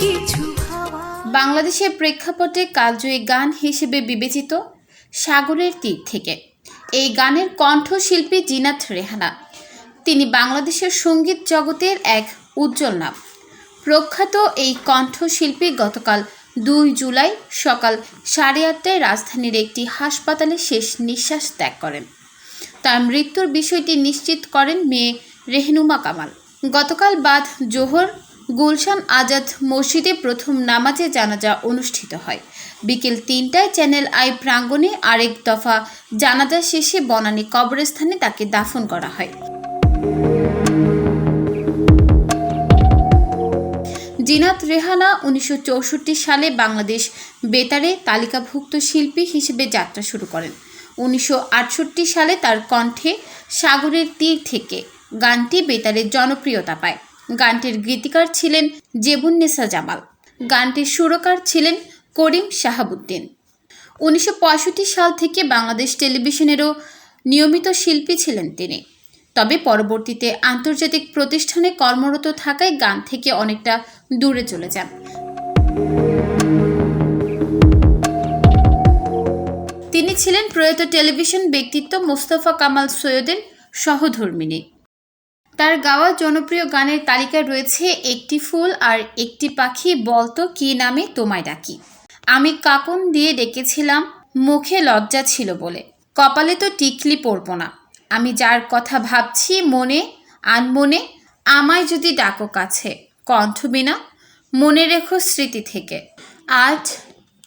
কিছু বাংলাদেশের প্রেক্ষাপটে কালজয়ী গান হিসেবে বিবেচিত সাগরের তীর থেকে। এই গানের কণ্ঠশিল্পী জিনাত রেহানা। তিনি বাংলাদেশের সংগীত জগতের এক উজ্জ্বল নাম। প্রখ্যাত এই কণ্ঠশিল্পী গতকাল দুই জুলাই সকাল সাড়ে আটটায় রাজধানীর একটি হাসপাতালে শেষ নিঃশ্বাস ত্যাগ করেন। তার মৃত্যুর বিষয়টি নিশ্চিত করেন মেয়ে রেহনুমা কামাল। গতকাল বাদ জোহর গুলশান আজাদ মসজিদে প্রথম নামাজে জানাজা অনুষ্ঠিত হয়। বিকেল তিনটায় চ্যানেল আই প্রাঙ্গণে আরেক দফা জানাজা শেষে বনানী কবরস্থানে তাকে দাফন করা হয়। জিনাত রেহানা উনিশশো চৌষট্টি সালে বাংলাদেশ বেতারে তালিকাভুক্ত শিল্পী হিসেবে যাত্রা শুরু করেন। উনিশশো আটষট্টি সালে তার কণ্ঠে সাগরের তীর থেকে গানটি বেতারের জনপ্রিয়তা পায়। গানটির গীতিকার ছিলেন জেবুন্নেসা জামাল। গানটির সুরকার ছিলেন করিম শাহাবুদ্দিন। উনিশশো পঁয়ষট্টি সাল থেকে বাংলাদেশ টেলিভিশনেরও নিয়মিত শিল্পী ছিলেন তিনি। তবে পরবর্তীতে আন্তর্জাতিক প্রতিষ্ঠানে কর্মরত থাকায় গান থেকে অনেকটা দূরে চলে যান। তিনি ছিলেন প্রয়াত টেলিভিশন ব্যক্তিত্ব মোস্তফা কামাল সৈয়দের সহধর্মিনী তার গাওয়া জনপ্রিয় গানের তালিকায় রয়েছে, একটি ফুল আর একটি পাখি বলতো কি নামে তোমায় ডাকি আমি কাকুন দিয়ে ডেকেছিলাম, মুখে লজ্জা ছিল বলে। কপালে তো টিকলি পরব না। আমি যার কথা ভাবছি, মনে, আনমনে, আমায় যদি ডাকো কাছে, কণ্ঠ বিনা, মনে রেখো স্মৃতি থেকে। আজ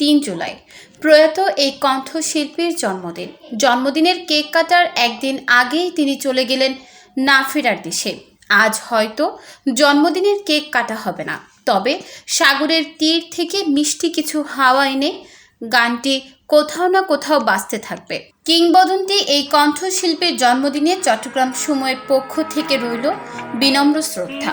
তিন জুলাই। প্রয়াত এই কণ্ঠশিল্পীর জন্মদিন। জন্মদিনের কেক কাটার একদিন আগেই তিনি চলে গেলেন না ফেরার দেশে। আজ হয়তো জন্মদিনের কেক কাটা হবে না। তবে সাগরের তীর থেকে মিষ্টি কিছু হাওয়া এনে গানটি কোথাও না কোথাও বাঁচতে থাকবে। কিংবদন্তি এই কণ্ঠশিল্পীর জন্মদিনে চট্টগ্রাম সময়ের পক্ষ থেকে রইল বিনম্র শ্রদ্ধা।